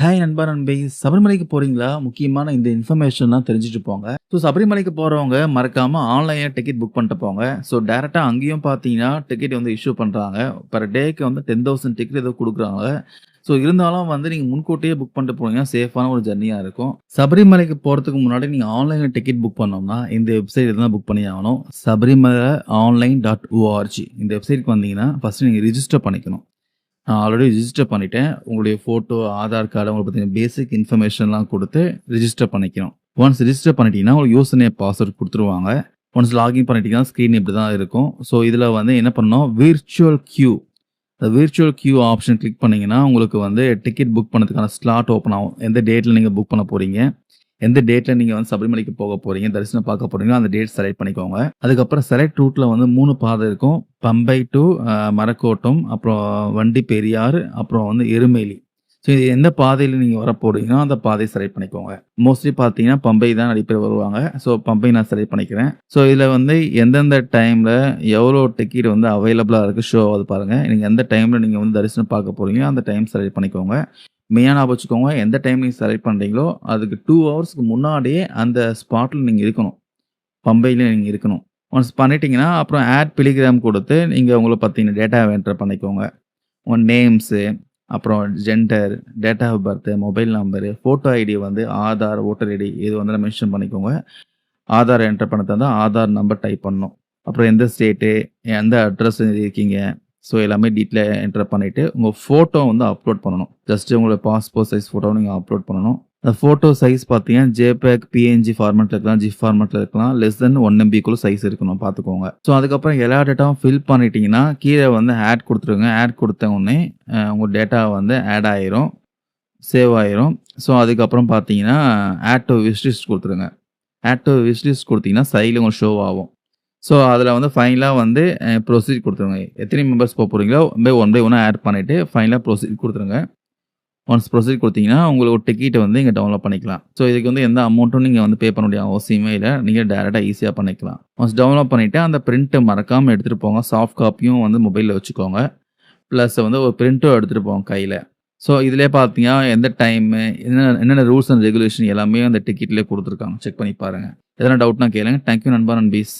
Hi நண்பா நண்பை சபரிமலைக்கு போறீங்களா? முக்கியமான இந்த இன்ஃபர்மேஷன்லாம் தெரிஞ்சுட்டு போங்க. ஸோ சபரிமலைக்கு போறவங்க மறக்காம ஆன்லைனில் டிக்கெட் புக் பண்ணிட்டு போங்க. ஸோ டேரெக்டாக அங்கேயும் பார்த்தீங்கன்னா, டிக்கெட் வந்து இஷ்யூ பண்ணுறாங்க பர் டேக்கு வந்து 10,000 டிக்கெட் ஏதோ கொடுக்குறாங்க ஸோ இருந்தாலும் வந்து நீங்கள் முன்கூட்டியே புக் பண்ணிட்டு போனீங்கன்னா, சேஃபான ஒரு ஜர்னியாக இருக்கும். சபரிமலைக்கு போகிறதுக்கு முன்னாடி நீங்கள் ஆன்லைனில் டிக்கெட் புக் பண்ணோம்னா இந்த வெப்சைட் தான் புக் பண்ணி ஆகணும். சபரிமலை ஆன்லைன் டாட் ஓஆர்ஜி இந்த வெப்சைட்க்கு வந்தீங்கன்னா, ஃபர்ஸ்ட்டு நீங்கள் ரிஜிஸ்டர் பண்ணிக்கணும். நான் ஆல்ரெடி ரிஜிஸ்டர் பண்ணிட்டேன். உங்களுடைய ஃபோட்டோ, ஆதார் கார்டு உங்களுக்கு பார்த்தீங்கன்னா, பேசிக் இன்ஃபர்மேஷன்லாம் கொடுத்து ரிஜிஸ்டர் பண்ணிக்கணும். ஒன்ஸ் ரிஜிஸ்டர் பண்ணிட்டீங்கன்னா, உங்களுக்கு யோசனை பாஸ்வேர்ட் கொடுத்துருவாங்க ஒன்ஸ் லாகின் பண்ணிட்டீங்கன்னா, ஸ்க்ரீன் இப்படி தான் இருக்கும். ஸோ இதில் வந்து என்ன பண்ணணும், விர்ச்சுவல் கியூ அந்த விர்ச்சுவல் கியூ ஆப்ஷன் கிளிக் பண்ணீங்கன்னா, உங்களுக்கு வந்து டிக்கெட் புக் பண்ணதுக்கான ஸ்லாட் ஓப்பன் ஆகும். எந்த டேட்டில் நீங்கள் புக் பண்ண போகிறீங்க எந்த டேட்டில் நீங்கள் வந்து சபரிமலைக்கு போக போகிறீங்க தரிசனம் பார்க்க போகிறீங்களோ அந்த டேட் செலக்ட் பண்ணிக்கோங்க. அதுக்கப்புறம் செலக்ட் ரூட்டில் வந்து மூணு பாதை இருக்கும். பம்பை டூ மரக்கோட்டம், அப்புறம் வண்டி பெரியாறு, அப்புறம் வந்து எருமேலி. ஸோ இது எந்த பாதையில் நீங்கள் வரப்போறீங்களோ, அந்த பாதையை செலக்ட் பண்ணிக்கோங்க. மோஸ்ட்லி பார்த்தீங்கன்னா, பம்பை தான் நெறைய வருவாங்க. ஸோ பம்பை நான் செலக்ட் பண்ணிக்கிறேன். ஸோ இதில் வந்து எந்தெந்த டைமில் எவ்வளோ டிக்கெட் வந்து அவைலபிளாக இருக்குது ஷோ அது பாருங்கள் நீங்கள் எந்த டைமில் நீங்கள் வந்து தரிசனம் பார்க்க போகிறீங்களோ அந்த டைம் செலக்ட் பண்ணிக்கோங்க. மெயினாக வச்சுக்கோங்க, எந்த டைம் நீங்கள் செலக்ட் பண்ணுறீங்களோ அதுக்கு டூ ஹவர்ஸ்க்கு முன்னாடியே அந்த ஸ்பாட்டில் நீங்கள் இருக்கணும். பம்பையில் நீங்கள் இருக்கணும். ஒன்ஸ் பண்ணிட்டீங்கன்னா, அப்புறம் ஆட் பிலிகிராம் கொடுத்து நீங்கள் உங்களை பார்த்தீங்கன்னா டேட்டா என்டர் பண்ணிக்கோங்க. உன் நேம்ஸு, அப்புறம் gender, date of birth mobile number, photo ID வந்து ஆதார், ஓட்டர் ஐடி இது வந்து மென்ஷன் பண்ணிக்கோங்க. ஆதார் என்டர் பண்ண தந்தா ஆதார் நம்பர் டைப் பண்ணணும். அப்புறம் எந்த ஸ்டேட்டு, எந்த அட்ரஸ் இருக்கீங்க. ஸோ எல்லாமே டீட்டெயில் என்டர் பண்ணிவிட்டு உங்கள் ஃபோட்டோ வந்து அப்லோட் பண்ணணும். ஜஸ்ட்டு உங்களோட பாஸ்போர்ட் சைஸ் ஃபோட்டோவை நீங்கள் அப்லோட் பண்ணணும். அந்த ஃபோட்டோ சைஸ் பார்த்தீங்கன்னா, ஜேபேக் பிஎன்ஜி ஃபார்மெட்டில் இருக்கலாம், ஜிப் ஃபார்மெட்டில் இருக்கலாம். லெஸ் தென் ஒன் எம்பிக்குள்ள சைஸ் இருக்கணும் பார்த்துக்கோங்க. ஸோ அதுக்கப்புறம் எல்லா டேட்டாவும் ஃபில் பண்ணிட்டீங்கன்னா, கீழே வந்து ஆட் கொடுத்துருங்க ஆட் கொடுத்த உடனே உங்கள் டேட்டா வந்து ஆட் ஆயிரும். சேவ் ஆயிரும். ஸோ அதுக்கப்புறம் பார்த்தீங்கன்னா, ஆட் டு விஷ்லிஸ்ட் கொடுத்துருங்க ஆட் டு விஷ்லிஸ்ட் கொடுத்தீங்கன்னா சைடில் சைட்ல உங்களுக்கு ஷோ ஆகும். ஸோ அதில் வந்து ஃபைனலாக வந்து ப்ரொசீஜ் கொடுத்துருங்க எத்தனை மெம்பர்ஸ் போகிறீங்களோ பை ஒன் பை ஒன்னா ஆட் பண்ணிவிட்டு ஃபைனலாக ப்ரொசீட் கொடுத்துருங்க ஒன்ஸ் ப்ரொசீட் கொடுத்தீங்கன்னா உங்களுக்கு டிக்கெட்டை வந்து இங்கே டவுன்லோட் பண்ணிக்கலாம். ஸோ இதுக்கு வந்து எந்த அமௌண்ட்டும் நீங்கள் வந்து பே பண்ண வேண்டிய அவசியமே இல்லை நீங்கள் டேரெக்டாக ஈஸியாக பண்ணிக்கலாம். ஒன்ஸ் டவுன்லோட் பண்ணிவிட்டு அந்த பிரிண்ட்டை மறக்காமல் எடுத்துகிட்டு போங்க. சாஃப்ட் காப்பியும் வந்து மொபைலில் வச்சுக்கோங்க. ப்ளஸ் வந்து ஒரு பிரிண்ட்டும் எடுத்துகிட்டு போங்க கையில் ஸோ இதிலே பார்த்தீங்கன்னா, எந்த டைமு, என்ன என்னென்ன ரூல்ஸ் அண்ட் ரெகுலேஷன் எல்லாமே அந்த டிக்கெட்லேயே கொடுத்துருக்காங்க செக் பண்ணி பாருங்கள் எதனா டவுட்னா கேளுங்க. தேங்க் யூ நண்பா, நண்பீஸ்.